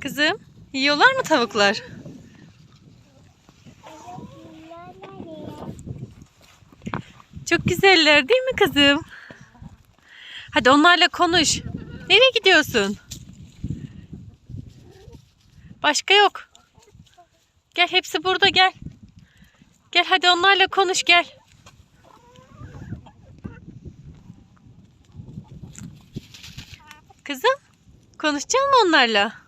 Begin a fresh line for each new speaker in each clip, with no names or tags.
Kızım yiyorlar mı tavuklar? Çok güzeller değil mi kızım? Hadi onlarla konuş. Nereye gidiyorsun? Başka yok. Gel hepsi burada gel. Gel hadi onlarla konuş gel. Kızım konuşacak mı onlarla?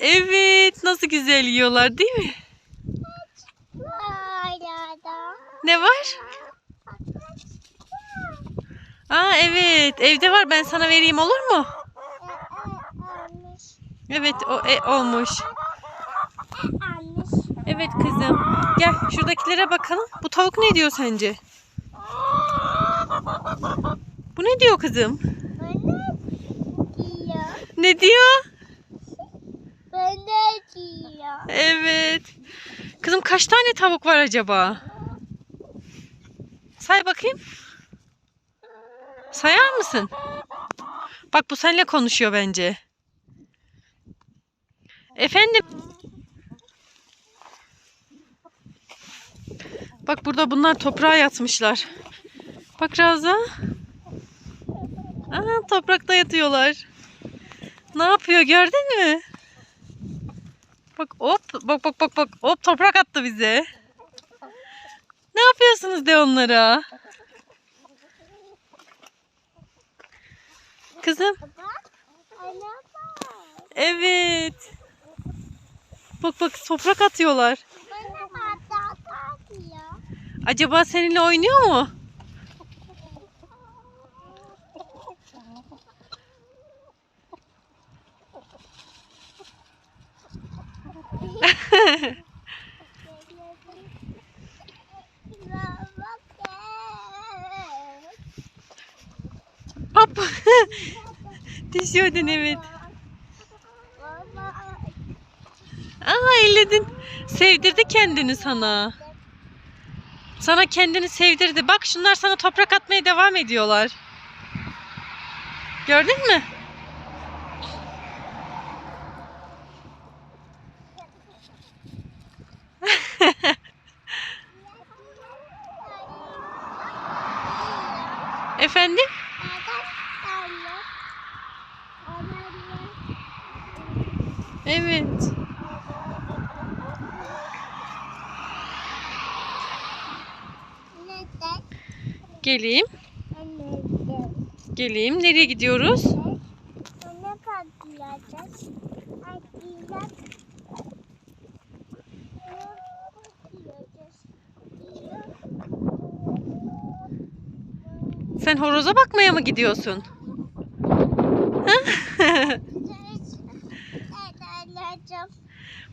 Evet nasıl güzel yiyorlar değil mi? Ne var? Aa evet evde var ben sana vereyim olur mu? Evet o e, olmuş. Evet kızım. Gel şuradakilere bakalım. Bu tavuk ne diyor sence? Bu ne diyor kızım? Ne diyor? Evet. Kızım kaç tane tavuk var acaba? Say bakayım. Sayar mısın? Bak bu seninle konuşuyor bence. Efendim? Bak burada bunlar toprağa yatmışlar. Bak Razza. Aa, toprakta yatıyorlar. Ne yapıyor gördün mü? Bak hop bak bak bak bak hop toprak attı bize. Ne yapıyorsunuz de onlara? Kızım evet. Bak bak toprak atıyorlar. Acaba seninle oynuyor mu? Hop. Düşüyordun evet. Aa elledin. Sevdirdi kendini sana. Sana kendini sevdirdi. Bak şunlar sana toprak atmaya devam ediyorlar. Gördün mü? Efendim? Evet. Geleyim. Geleyim. Nereye gidiyoruz? Sen horoza bakmaya mı gidiyorsun?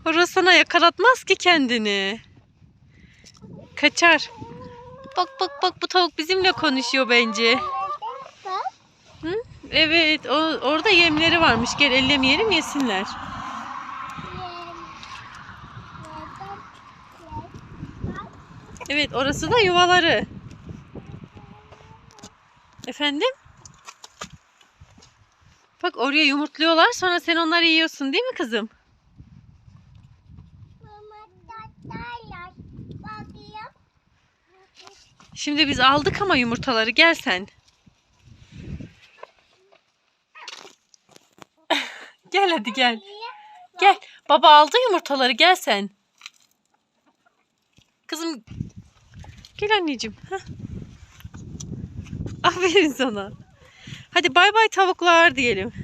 Horoz sana yakalatmaz ki kendini. Kaçar. Bak bak bak bu tavuk bizimle konuşuyor bence. Hı? Evet o, orada yemleri varmış. Gel ellemeyelim yesinler. Evet orası da yuvaları. Efendim? Bak oraya yumurtluyorlar sonra sen onları yiyorsun değil mi kızım? Şimdi biz aldık ama yumurtaları gel sen. gel hadi gel. Gel. Baba aldı yumurtaları gel sen. Kızım gel anneciğim. Heh. Aferin sana. Hadi bay bay tavuklar diyelim.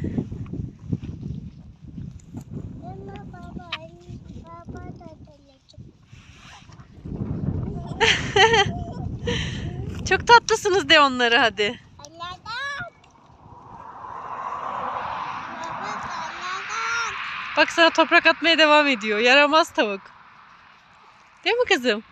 Çok tatlısınız de onlara hadi. Bak sana toprak atmaya devam ediyor. Yaramaz tavuk. Değil mi kızım?